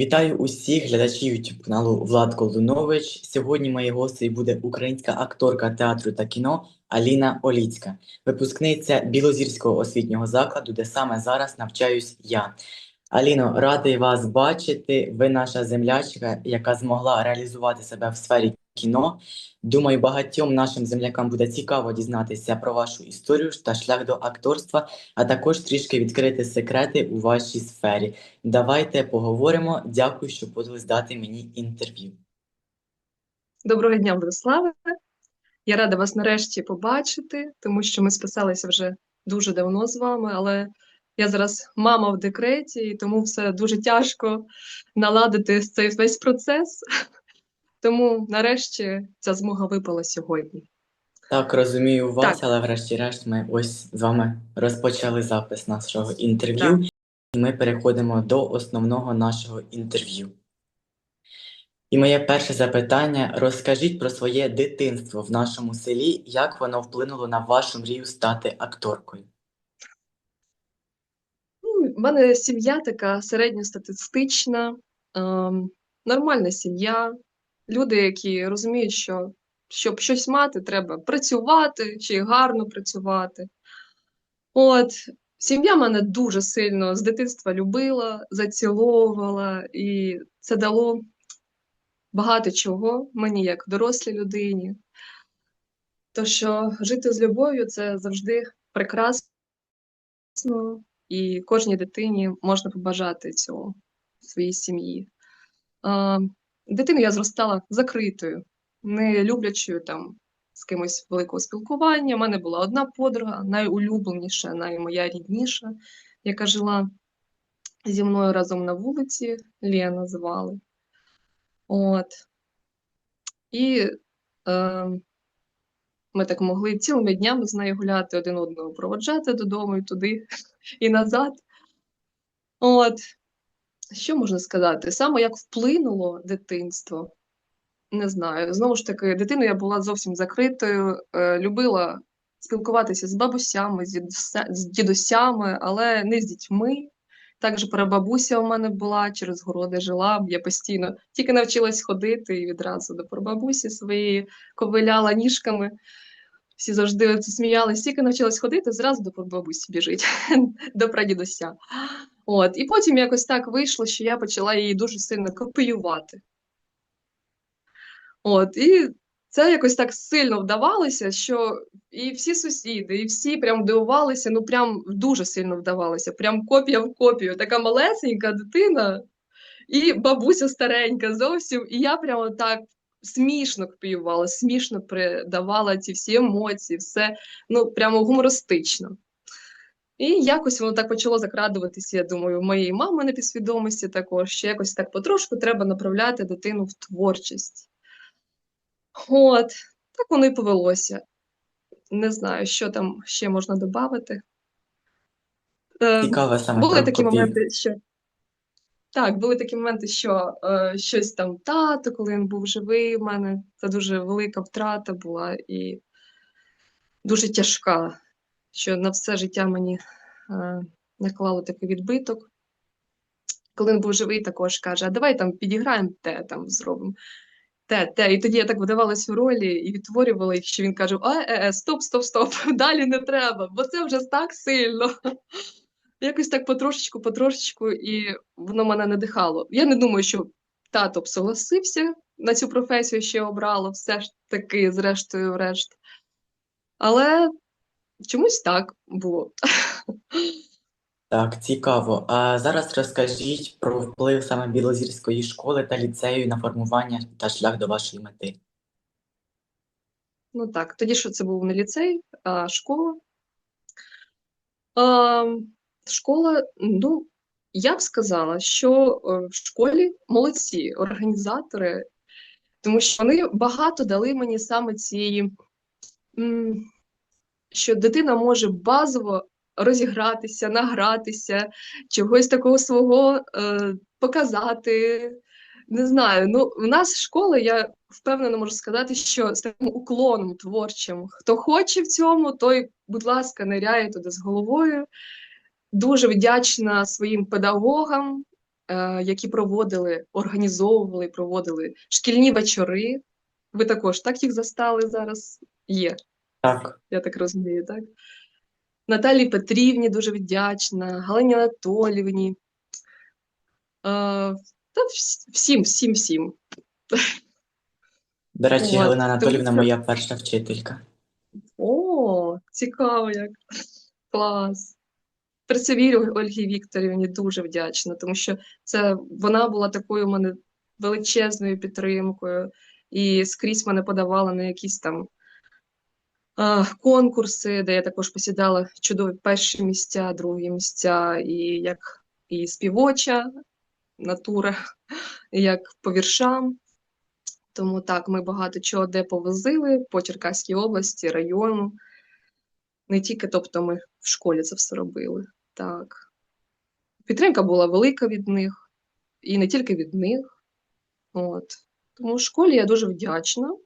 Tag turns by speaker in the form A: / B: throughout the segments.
A: Вітаю усіх глядачів YouTube каналу Влад Колдунович. Сьогодні моєю гостею буде українська акторка театру та кіно Аліна Оліцька, випускниця Білозірського освітнього закладу, де саме зараз навчаюсь я. Аліно, радий вас бачити. Ви наша землячка, яка змогла реалізувати себе в сфері кіно. Думаю, багатьом нашим землякам буде цікаво дізнатися про вашу історію та шлях до акторства, а також трішки відкрити секрети у вашій сфері. Давайте поговоримо. Дякую, що подали дати мені інтерв'ю.
B: Доброго дня, Владиславе. Я рада вас нарешті побачити, тому що ми списалися вже дуже давно з вами, але я зараз мама в декреті, і тому все дуже тяжко наладити цей весь процес. Тому нарешті ця змога випала сьогодні.
A: Так, розумію вас,
B: Так.
A: але врешті-решт ми ось з вами розпочали запис нашого інтерв'ю, і ми переходимо до основного нашого інтерв'ю. І моє перше запитання: розкажіть про своє дитинство в нашому селі, як воно вплинуло на вашу мрію стати акторкою?
B: Ну, в мене сім'я така середньостатистична, ем, нормальна сім'я. Люди, які розуміють, що щоб щось мати, треба працювати чи гарно працювати. От, сім'я мене дуже сильно з дитинства любила, заціловувала, і це дало багато чого мені, як дорослій людині. То що жити з любов'ю це завжди прекрасно, і кожній дитині можна побажати цього в своїй сім'ї. Дитину я зростала закритою, не люблячою там з кимось великого спілкування. У мене була одна подруга, найулюбленіша, наймоя рідніша, яка жила зі мною разом на вулиці, Лена звали. От. І е, ми так могли цілими днями з нею гуляти, один одного проводжати додому і туди, і назад. От. Що можна сказати? Саме як вплинуло дитинство, не знаю. Знову ж таки, дитиною я була зовсім закритою, е, любила спілкуватися з бабусями, з, дідусями, але не з дітьми. Також прабабуся у мене була, через городи жила, я постійно тільки навчилась ходити і відразу до прабабусі своєї ковиляла ніжками. Всі завжди оце сміялись, тільки навчилась ходити, зразу до прабабусі біжить, до прадідуся. От, і потім якось так вийшло, що я почала її дуже сильно копіювати. От, і це якось так сильно вдавалося, що і всі сусіди, і всі прям дивувалися, ну прям дуже сильно вдавалося, прям копія в копію. Така малесенька дитина і бабуся старенька зовсім. І я прямо так смішно копіювала, смішно придавала ці всі емоції, все ну прямо гумористично. І якось воно так почало закрадуватися, я думаю, в моєї мами на підсвідомості також, що якось так потрошку треба направляти дитину в творчість. От, так воно і повелося. Не знаю, що там ще можна додати. Е,
A: Цікаво саме
B: були такі моменти, що. Так, були такі моменти, що е, щось там тато, коли він був живий, в мене це дуже велика втрата була і дуже тяжка, що на все життя мені е, наклало такий відбиток. Коли він був живий, також каже: а давай там підіграємо те, там зробимо те, те. І тоді я так видавалась у ролі і відтворювала, і що він каже: а, е, е, стоп, стоп, стоп, далі не треба, бо це вже так сильно. Якось так потрошечку, потрошечку, і воно мене надихало. Я не думаю, що тато б согласився на цю професію, що я обрала, все ж таки, зрештою, врешт. Але чомусь так було.
A: Так, цікаво. А зараз розкажіть про вплив саме Білозірської школи та ліцею на формування та шлях до вашої мети.
B: Ну так, тоді що це був не ліцей, а школа. А, школа, ну, я б сказала, що е, в школі молодці організатори, тому що вони багато дали мені саме цієї, що дитина може базово розігратися, награтися, чогось такого свого е, показати. Не знаю, ну в нас школа, я впевнено можу сказати, що з таким уклоном творчим. Хто хоче в цьому, той, будь ласка, ниряє туди з головою. Дуже вдячна своїм педагогам, е, які проводили, організовували, проводили шкільні вечори. Ви також так їх застали зараз? Є,
A: Так,
B: я так розумію, так? Наталії Петрівні дуже вдячна, Галині Анатоліївні. Е, та всім, всім, всім.
A: до речі,
B: От,
A: Галина Анатолівна моя перша вчителька.
B: О, цікаво як. Клас. Присевірю Ольгі Вікторівні дуже вдячна, тому що це вона була такою у мене величезною підтримкою, і скрізь мене подавала на якісь там а, конкурси, де я також посідала чудові перші місця, другі місця, і як і співоча натура, як по віршам. Тому так, ми багато чого де повозили по Черкаській області, району. Не тільки, тобто, ми в школі це все робили. Так. Підтримка була велика від них, і не тільки від них. От. Тому в школі я дуже вдячна.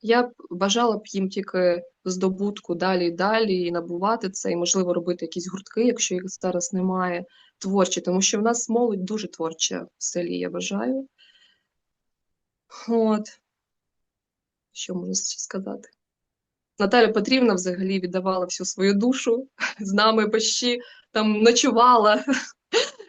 B: Я б бажала б їм тільки здобутку далі і далі, і набувати це, і, можливо, робити якісь гуртки, якщо їх зараз немає, творчі, тому що в нас молодь дуже творча в селі, я вважаю. От. Що можу ще сказати? Наталя Петрівна взагалі віддавала всю свою душу з нами почти там ночувала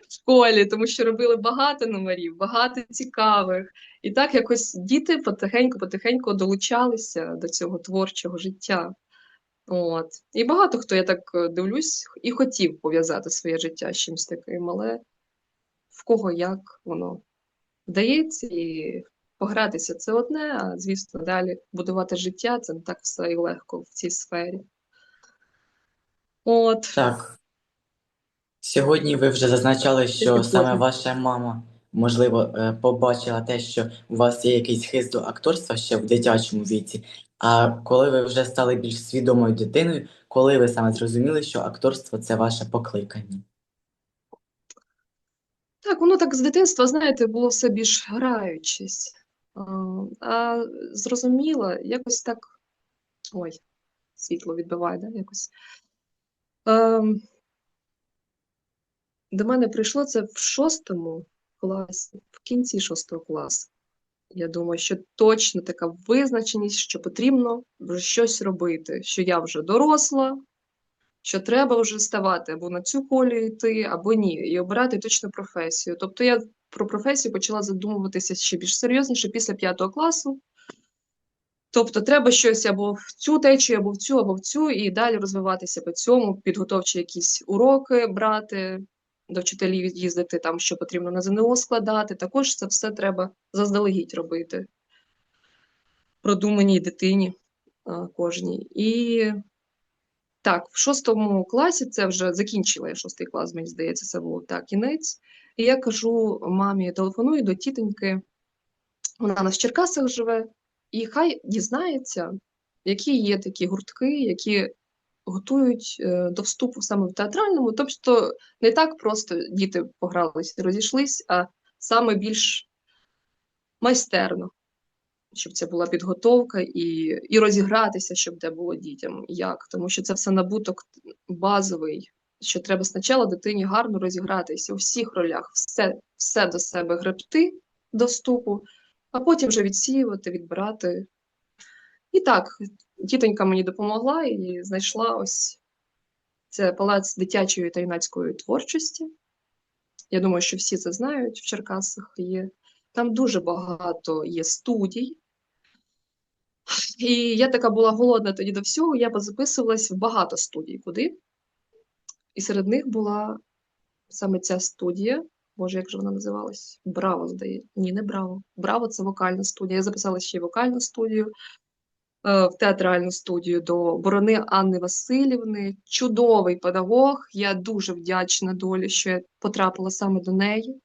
B: в школі, тому що робили багато номерів, багато цікавих. І так якось діти потихеньку-потихеньку долучалися до цього творчого життя. От. І багато хто, я так е, дивлюсь, і хотів пов'язати своє життя з чимось таким, але в кого як воно вдається, і погратися це одне, а звісно, далі будувати життя це не так все і легко в цій сфері. От.
A: Так. Сьогодні ви вже зазначали, що саме ваша мама, можливо, е, побачила те, що у вас є якийсь хист до акторства ще в дитячому віці. А коли ви вже стали більш свідомою дитиною, коли ви саме зрозуміли, що акторство це ваше покликання?
B: Так, воно так з дитинства, знаєте, було все більш граючись. А, а зрозуміла, якось так. Ой, світло відбиває, да, якось. Ем, до мене прийшло це в шостому класі, в кінці шостого класу. Я думаю, що точно така визначеність, що потрібно вже щось робити, що я вже доросла, що треба вже ставати або на цю колію йти, або ні, і обирати точно професію. Тобто я про професію почала задумуватися ще більш серйозніше після п'ятого класу. Тобто треба щось або в цю течію, або в цю, або в цю, і далі розвиватися по цьому, підготовчі якісь уроки брати, до вчителів їздити, там, що потрібно на ЗНО складати. Також це все треба заздалегідь робити. Продуманій дитині кожній. І так, в шостому класі це вже закінчила я шостий клас, мені здається, це було так, кінець. І я кажу мамі, телефоную до тітоньки, вона в Черкасах живе, і хай дізнається, які є такі гуртки, які готують е, до вступу саме в театральному. Тобто не так просто діти погрались розійшлись, а саме більш майстерно, щоб це була підготовка і, і розігратися, щоб де було дітям. Як? Тому що це все набуток базовий, що треба спочатку дитині гарно розігратися у всіх ролях, все, все до себе гребти до вступу, а потім вже відсіювати, відбирати. І так, тітонька мені допомогла і знайшла ось це палац дитячої та юнацької творчості. Я думаю, що всі це знають в Черкасах є. Там дуже багато є студій. І я така була голодна тоді до всього, я позаписувалась в багато студій куди. І серед них була саме ця студія. Боже, як же вона називалась? Браво, здається. Ні, не Браво. Браво це вокальна студія. Я записалася ще й вокальну студію, е, в театральну студію до Борони Анни Васильівни. Чудовий педагог. Я дуже вдячна долі, що я потрапила саме до неї.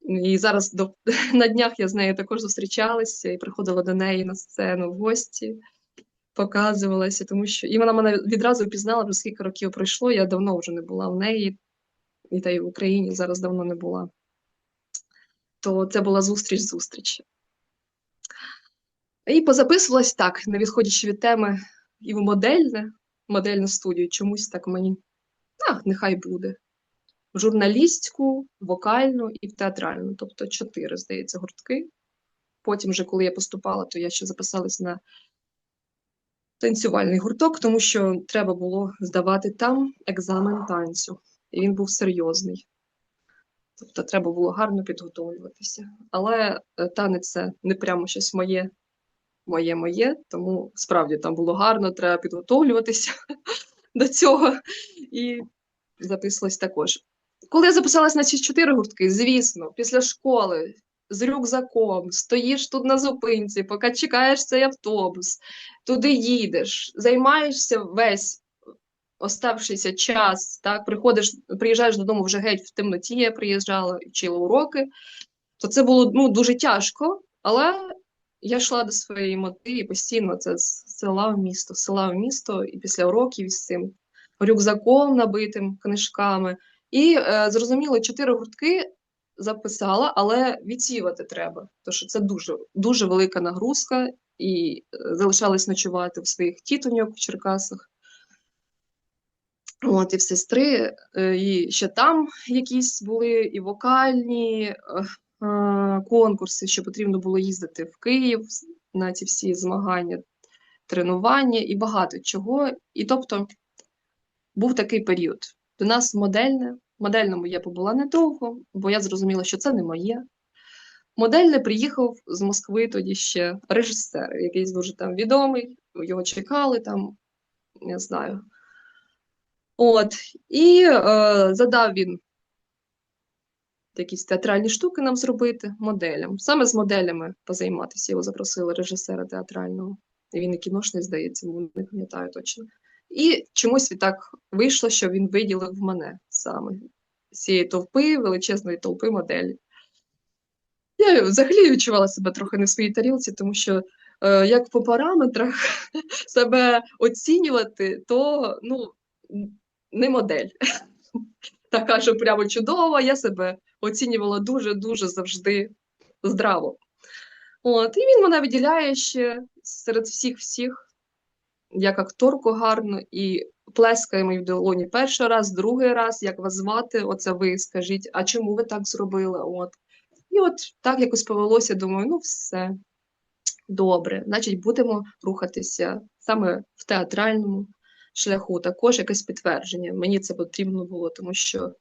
B: І зараз до, на днях я з нею також зустрічалася і приходила до неї на сцену в гості, показувалася, тому що і вона мене відразу впізнала, вже скільки років пройшло. Я давно вже не була в неї, і та й в Україні зараз давно не була. То це була зустріч-зустріч. І позаписувалась так, не відходячи від теми, і в модельне, модельну студію, чомусь так мені. А, нехай буде. в журналістську, вокальну і в театральну. Тобто чотири, здається, гуртки. Потім, вже, коли я поступала, то я ще записалась на танцювальний гурток, тому що треба було здавати там екзамен танцю. І він був серйозний. Тобто треба було гарно підготовлюватися. Але е, танець це не прямо щось моє, моє, моє, тому справді там було гарно, треба підготовлюватися до цього. І записалась також. Коли я записалась на ці чотири гуртки, звісно, після школи з рюкзаком, стоїш тут на зупинці, поки чекаєш цей автобус, туди їдеш, займаєшся весь оставшийся час, так, приходиш, приїжджаєш додому вже геть в темноті, я приїжджала вчила уроки, то це було ну, дуже тяжко, але я йшла до своєї мети і постійно це з села в місто, села в місто, і після уроків із цим рюкзаком набитим книжками. І е, зрозуміло, чотири гуртки записала, але відсіювати треба, тому що це дуже, дуже велика нагрузка, і е, залишалась ночувати в своїх тітоньок в Черкасах. От, і в сестри, е, і ще там якісь були і вокальні е, конкурси, що потрібно було їздити в Київ на ці всі змагання, тренування і багато чого. І тобто був такий період. До нас модельне, модельному я побула недовго, бо я зрозуміла, що це не моє. Модельне приїхав з Москви тоді ще режисер, якийсь дуже там відомий, його чекали там, не знаю. От, і е, задав він якісь театральні штуки нам зробити моделям. Саме з моделями позайматися. Його запросили режисера театрального. І він і кіношний, здається, не пам'ятаю точно. І чомусь так вийшло, що він виділив мене саме з цієї товпи, величезної толпи моделі. Я взагалі відчувала себе трохи не в своїй тарілці, тому що е, як по параметрах себе оцінювати, то ну, не модель. Така, що прямо чудова, я себе оцінювала дуже-дуже завжди здраво. От, і він мене виділяє ще серед всіх-всіх, як акторку гарно, і плескає мені в долоні перший раз, другий раз, як вас звати, оце ви скажіть, а чому ви так зробили? От. І от так якось повелося, думаю, ну все добре, значить, будемо рухатися саме в театральному шляху. Також якесь підтвердження. Мені це потрібно було, тому що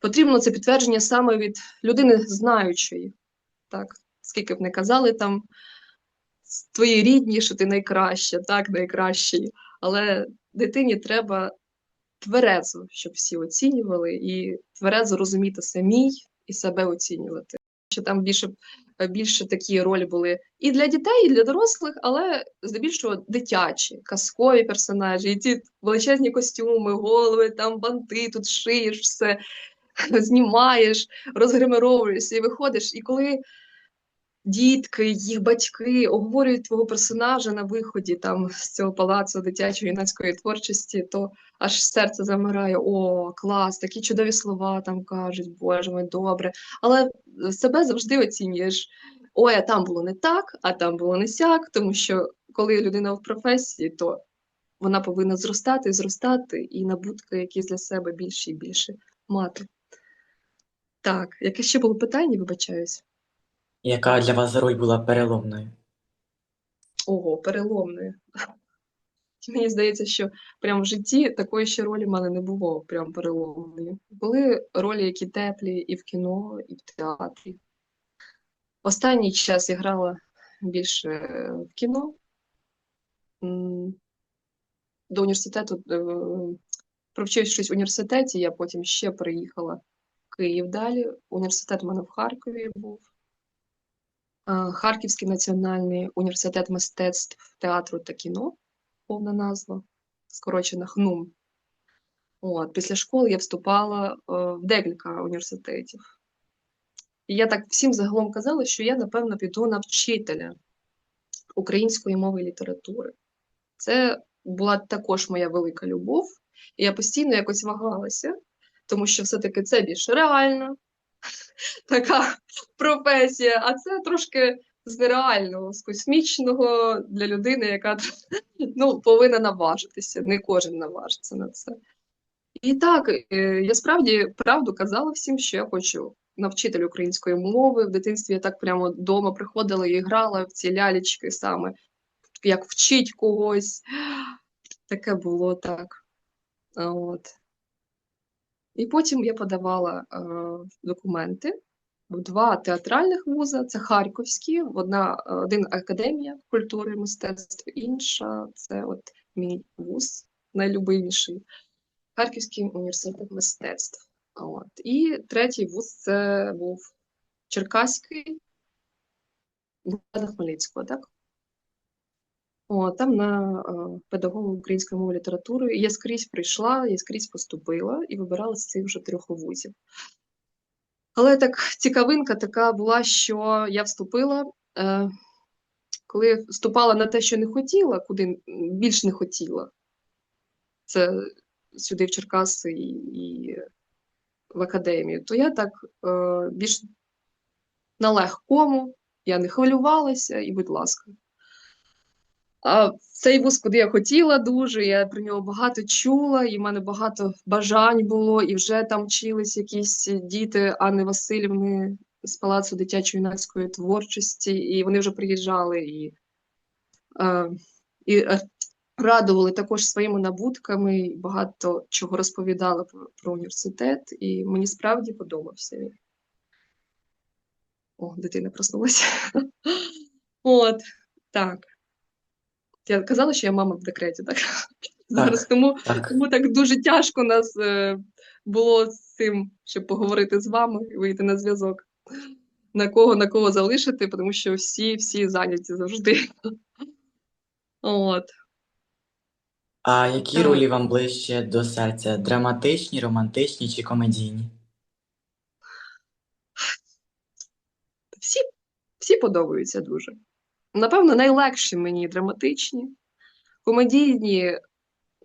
B: потрібно це підтвердження саме від людини знаючої. Так, скільки б не казали там твої рідні, що ти найкраща, так, найкращий. Але дитині треба тверезо, щоб всі оцінювали, і тверезо розуміти самій і себе оцінювати. Що там більше більше такі ролі були і для дітей, і для дорослих, але здебільшого дитячі, казкові персонажі, і ті величезні костюми, голови, там банти, тут шиєш все, знімаєш, розгримировуєшся і виходиш. І коли дітки, їх батьки обговорюють твого персонажа на виході там з цього палацу дитячої юнацької творчості, то аж серце замирає. О, клас, такі чудові слова там кажуть, боже мой, добре. Але себе завжди оцінюєш. Ой, а там було не так, а там було не сяк, тому що коли людина в професії, то вона повинна зростати, зростати і набутки якісь для себе більше і більше мати. Так, яке ще було питання, вибачаюсь.
A: Яка для вас роль була переломною?
B: Ого, переломною. Мені здається, що прямо в житті такої ще ролі в мене не було, прям переломної. Були ролі, які теплі і в кіно, і в театрі. Останній час я грала більше в кіно. До університету, е, провчившись в університеті, я потім ще переїхала в Київ далі. Університет у мене в Харкові був. Е, Харківський національний університет мистецтв театру та кіно, повна назва, скорочена ХНУМ. От, після школи я вступала е, в декілька університетів. І я так всім загалом казала, що я, напевно, піду на вчителя української мови і літератури. Це була також моя велика любов, і я постійно якось вагалася, тому що все-таки це більш реально, така професія, а це трошки з нереального, з космічного для людини, яка ну, повинна наважитися. Не кожен наважиться на це. І так, е, я справді правду казала всім, що я хочу на вчителя української мови. В дитинстві я так прямо вдома приходила і грала в ці лялечки саме, як вчить когось. Таке було так. От. І потім я подавала е, документи в два театральних вуза: це Харківські, одна, е, один академія культури мистецтв, інша це от мій вуз найлюбиміший. Харківський університет мистецтв. От. І третій вуз це був Черкаський Богдана Хмельницького, так? О, там на е, педагогу української мови літератури я скрізь прийшла, я скрізь поступила і вибирала з цих вже трьох вузів. Але так цікавинка така була, що я вступила, е, коли вступала на те, що не хотіла, куди більш не хотіла. Це сюди в Черкаси і, і в академію, то я так е, більш на легкому, я не хвилювалася, і, будь ласка. А цей вуз, куди я хотіла дуже, я про нього багато чула, і в мене багато бажань було, і вже там вчились якісь діти Анни Васильівни з Палацу дитячо-юнацької творчості, і вони вже приїжджали і, е, і радували також своїми набутками, і багато чого розповідали про університет, і мені справді подобався він. О, дитина проснулася. От, так. Я казала, що я мама в декреті, так? Зараз тому,
A: Так.
B: тому так дуже тяжко нас е, було з цим, щоб поговорити з вами і вийти на зв'язок. На кого на кого залишити, тому що всі всі зайняті завжди. От.
A: А які
B: Так.
A: ролі вам ближче до серця? Драматичні, романтичні чи комедійні?
B: Всі, всі подобаються дуже. Напевно, найлегші мені драматичні, комедійні.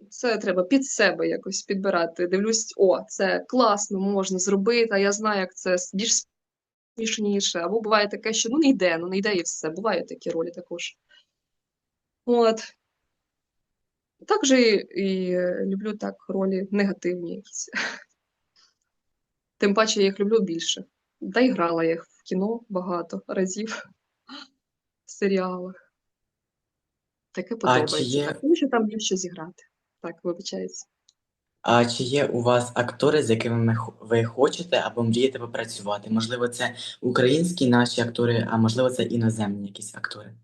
B: Це треба під себе якось підбирати. Дивлюсь, о, це класно, можна зробити, а я знаю, як це більш смішніше. Або буває таке, що ну не йде, ну не йде і все. Бувають такі ролі також. От. Також і, і люблю так ролі негативні якісь. Тим паче я їх люблю більше. Та й грала я їх в кіно багато разів, серіалах. Таке подобається.
A: є-
B: Так, тому що там є що зіграти. Так, вибачається.
A: А чи є у вас актори, з якими ви хочете або мрієте попрацювати? Можливо, це українські наші актори, а можливо, це іноземні якісь актори.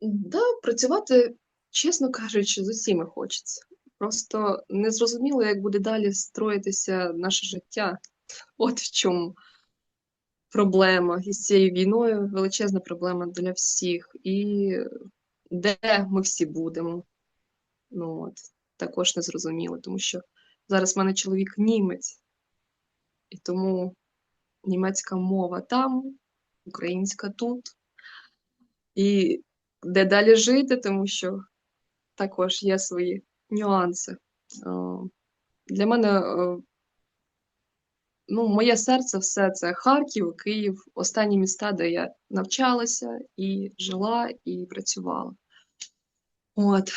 B: Да, працювати, чесно кажучи, з усіма хочеться. Просто не зрозуміло, як буде далі строїтися наше життя. От в чому проблема із цією війною, величезна проблема для всіх. І де ми всі будемо? Ну от, також не зрозуміло, тому що зараз в мене чоловік німець, і тому німецька мова там, українська тут. І де далі жити, тому що також є свої нюанси. Е, Для мене е, ну, моє серце все це Харків, Київ, останні міста, де я навчалася і жила, і працювала. От,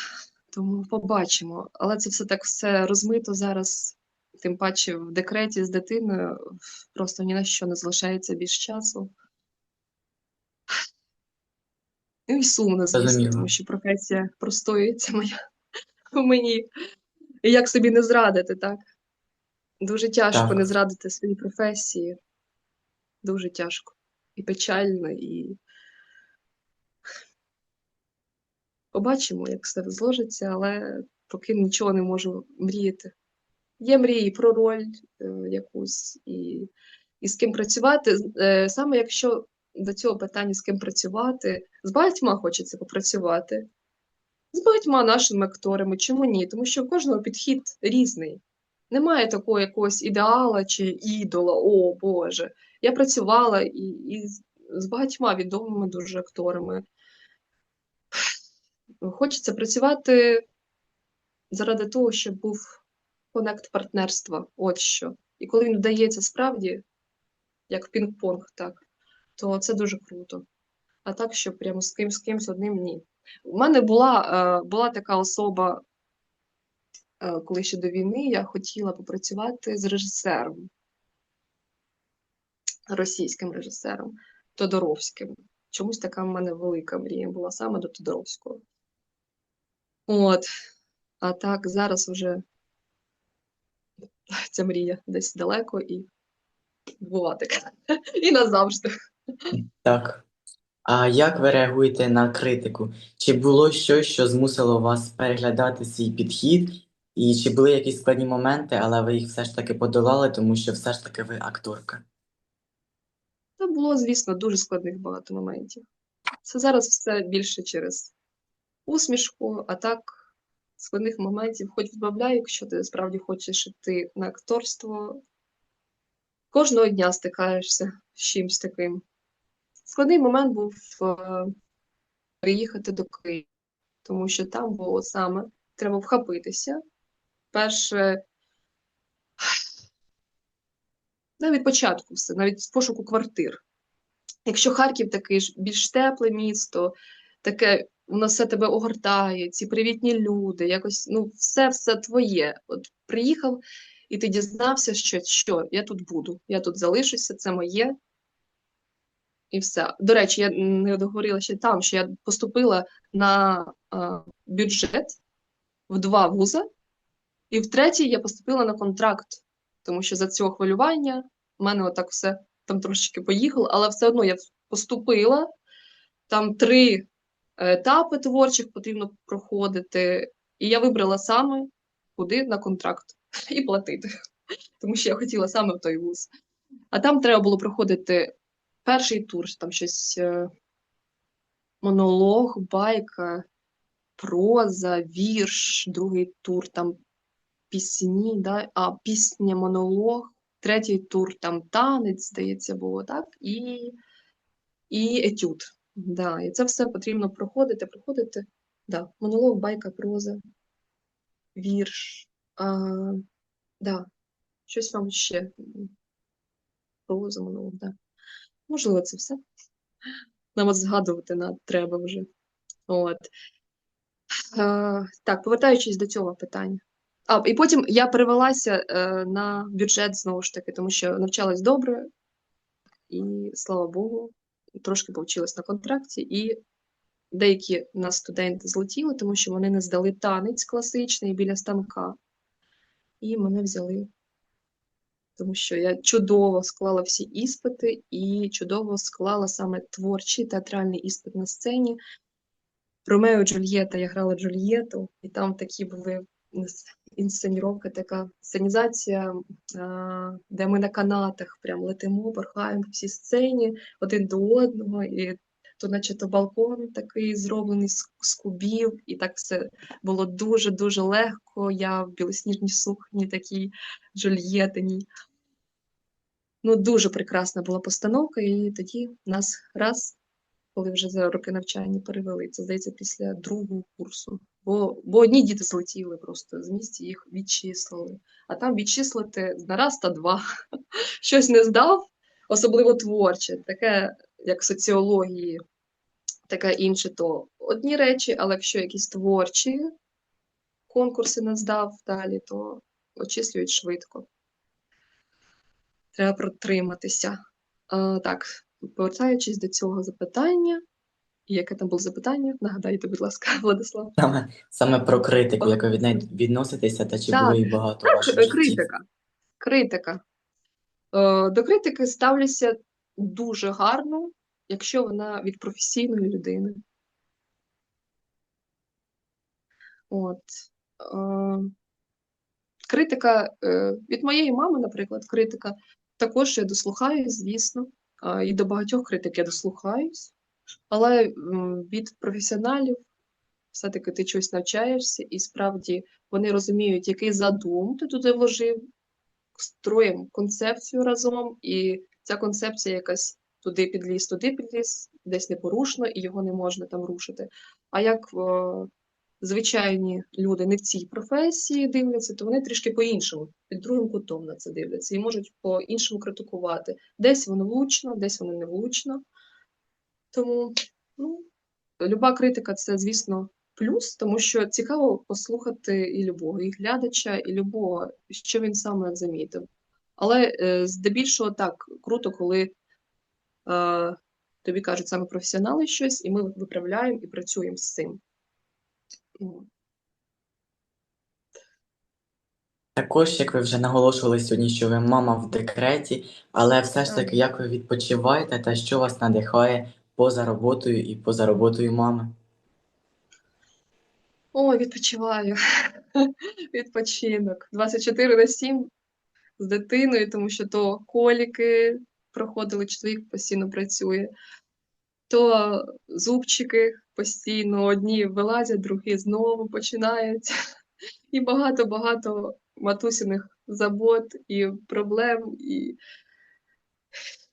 B: тому побачимо. Але це все так все розмито зараз, тим паче в декреті з дитиною, просто ні на що не залишається більш часу. Ну і сумно, звісно, тому що професія простоюється моя в мені. І як собі не зрадити, так? Дуже тяжко
A: Так.
B: не зрадити своїй професії. Дуже тяжко. І печально, і побачимо, як все зложиться, але поки нічого не можу мріяти. Є мрії про роль е, якусь і, і з ким працювати. Е, саме якщо до цього питання з ким працювати, з багатьма хочеться попрацювати, з багатьма нашими акторами, чому ні? Тому що в кожного підхід різний. Немає такого якогось ідеала чи ідола, о Боже. Я працювала і, і з- багатьма відомими дуже акторами. Хочеться працювати заради того, щоб був конект партнерства. От що. І коли він вдається справді, як пінг-понг, так, то це дуже круто. А так, що прямо з ким з кимсь одним ні. У мене була, е, була така особа коли ще до війни я хотіла попрацювати з режисером, російським режисером Тодоровським. Чомусь така в мене велика мрія була саме до Тодоровського. От. А так, зараз вже ця мрія десь далеко і бувати. І назавжди.
A: Так. А як ви реагуєте на критику? Чи було щось, що змусило вас переглядати свій підхід? І чи були якісь складні моменти, але ви їх все ж таки подолали, тому що все ж таки ви акторка?
B: Та було, звісно, дуже складних багато моментів. Це зараз все більше через усмішку, а так складних моментів хоч відбавляй, якщо ти справді хочеш йти на акторство. Кожного дня стикаєшся з чимось таким. Складний момент був е, приїхати до Києва, тому що там було саме треба вхопитися. Перше, навіть початку все, навіть з пошуку квартир. Якщо Харків такий ж більш тепле місто, таке воно все тебе огортає, ці привітні люди, якось ну все все твоє. От приїхав, і ти дізнався, що, що я тут буду, я тут залишуся, це моє. І все. До речі, я не договорила ще там, що я поступила на а, бюджет в два вузи, і в третій я поступила на контракт, тому що за цього хвилювання в мене отак все там трошечки поїхало, але все одно я поступила. Там три етапи творчих потрібно проходити, і я вибрала саме куди на контракт і платити, тому що я хотіла саме в той вуз. А там треба було проходити перший тур, там щось е, монолог, байка, проза, вірш, другий тур, там пісні, да? а пісня, монолог, третій тур, там танець, здається, було, так? І, і етюд. Да, і це все потрібно проходити, проходити. Да, монолог, байка, проза, вірш. А, да, щось вам ще. Проза, монолог, да. Можливо, це все. Нам згадувати треба вже. От. А, так, повертаючись до цього питання. А, і потім я перевелася е, на бюджет знову ж таки, тому що навчалась добре, і слава Богу, трошки повчилась на контракті, і деякі нас студенти злетіли, тому що вони не здали танець класичний біля станка. І мене взяли, тому що я чудово склала всі іспити і чудово склала саме творчий театральний іспит на сцені. Ромео Джульєта, я грала Джульєту, і там такі були інсценіровка, така сценізація, де ми на канатах прям летимо, порхаємо по всій сцені один до одного, і то, наче то балкон такий зроблений з, кубів, і так все було дуже-дуже легко. Я в білосніжній сукні такій Джульєтиній. Ну, дуже прекрасна була постановка, і тоді нас раз, коли вже за роки навчання перевели, це здається після другого курсу. Бо, бо одні діти злетіли просто з місця, їх відчислили. А там відчислити на раз та два. Щось не здав, особливо творче, таке, як соціології, таке інше, то одні речі, але якщо якісь творчі конкурси не здав далі, то очислюють швидко. Треба протриматися. А, так, повертаючись до цього запитання. І яке там було запитання? Нагадайте, будь ласка, Владислав.
A: Саме, саме про критику, як ви від неї відноситеся, та чи
B: Так,
A: було її багато
B: е,
A: житті?
B: критика. Критика. Е, До критики ставлюся дуже гарно, якщо вона від професійної людини. От. Е, Критика е, від моєї мами, наприклад, критика. Також я дослухаюсь, звісно. І до багатьох критик я дослухаюсь. Але від професіоналів все-таки ти чогось навчаєшся, і справді вони розуміють, який задум ти туди вложив, строїмо концепцію разом, і ця концепція якась туди підліз, туди підліз, десь непорушно, і його не можна там рушити. А як звичайні люди не в цій професії дивляться, то вони трішки по-іншому, під другим кутом на це дивляться і можуть по-іншому критикувати. Десь воно влучно, десь воно не влучно. Тому ну, люба критика це, звісно, плюс, тому що цікаво послухати і любого, і глядача, і любого, що він саме замітив. Але е, здебільшого так круто, коли е, тобі кажуть саме професіонали щось, і ми виправляємо і працюємо з цим.
A: Також, як ви вже наголошували сьогодні, що ви мама в декреті, але все ж таки, як ви відпочиваєте та що вас надихає поза роботою і поза роботою мами?
B: Ой, відпочиваю. Відпочинок. 24 на 7 з дитиною, тому що то коліки проходили, чоловік постійно працює, то зубчики постійно одні вилазять, другі знову починають. І багато-багато матусиних забот і проблем, і,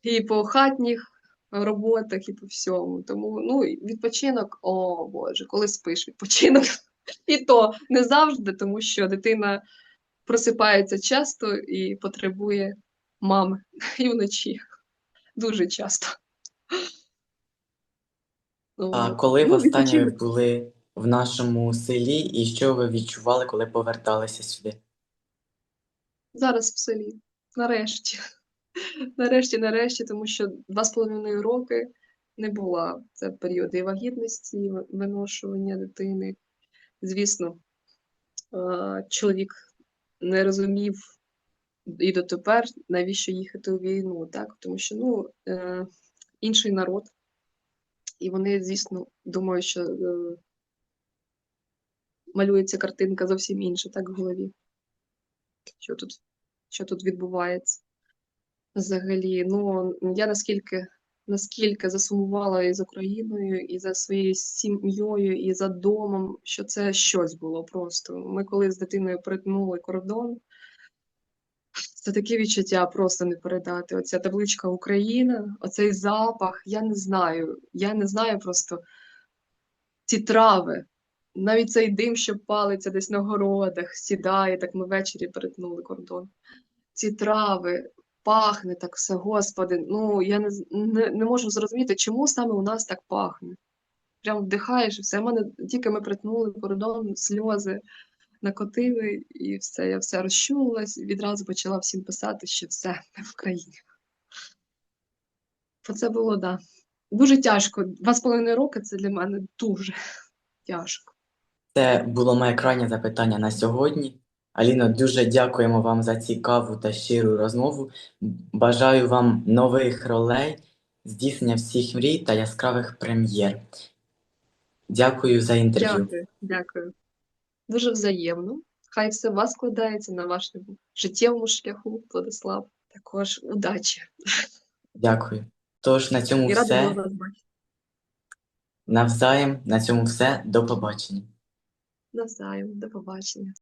B: і по хатніх роботах, і по всьому. Тому ну, відпочинок, о Боже, коли спиш, відпочинок. І то не завжди, тому що дитина просипається часто і потребує мами і вночі. Дуже часто.
A: А
B: От.
A: коли
B: Ну,
A: востаннє ви
B: відпочинок.
A: були в нашому селі і що ви відчували, коли поверталися сюди?
B: Зараз в селі. Нарешті. Нарешті, нарешті, тому що два з половиною роки не була. Це періоди вагітності, і ви- виношування дитини. Звісно, е, чоловік не розумів і дотепер, навіщо їхати у війну, так? Тому що ну, е, інший народ, і вони, звісно, думають, що е, малюється картинка зовсім інша, так в голові. Що тут, що тут відбувається взагалі. Ну, я наскільки, наскільки засумувала і за Україною, і за своєю сім'єю, і за домом, що це щось було просто. Ми коли з дитиною перетнули кордон, це таке відчуття просто не передати. Оця табличка Україна, оцей запах, я не знаю. Я не знаю просто ці трави. Навіть цей дим, що палиться десь на городах, сідає, так ми ввечері перетнули кордон. Ці трави, пахне так все, господи. Ну, я не, не, не можу зрозуміти, чому саме у нас так пахне. Прям вдихаєш все. У мене тільки ми перетнули кордон, сльози накотили, і все, я все розчулилась, і відразу почала всім писати, що все, ми в Україні. Бо це було, так. Да. Дуже тяжко. Два з половиною роки це для мене дуже тяжко.
A: Це було моє крайнє запитання на сьогодні. Аліно, дуже дякуємо вам за цікаву та щиру розмову. Бажаю вам нових ролей, здійснення всіх мрій та яскравих прем'єр. Дякую за інтерв'ю.
B: Дякую, дякую. Дуже взаємно. Хай все у вас складається на вашому життєвому шляху, Владислав. Також удачі.
A: Дякую. Тож на цьому
B: І рада
A: все.
B: вас бачити.
A: Навзаєм. На цьому все. До побачення.
B: Навзаєм. До побачення.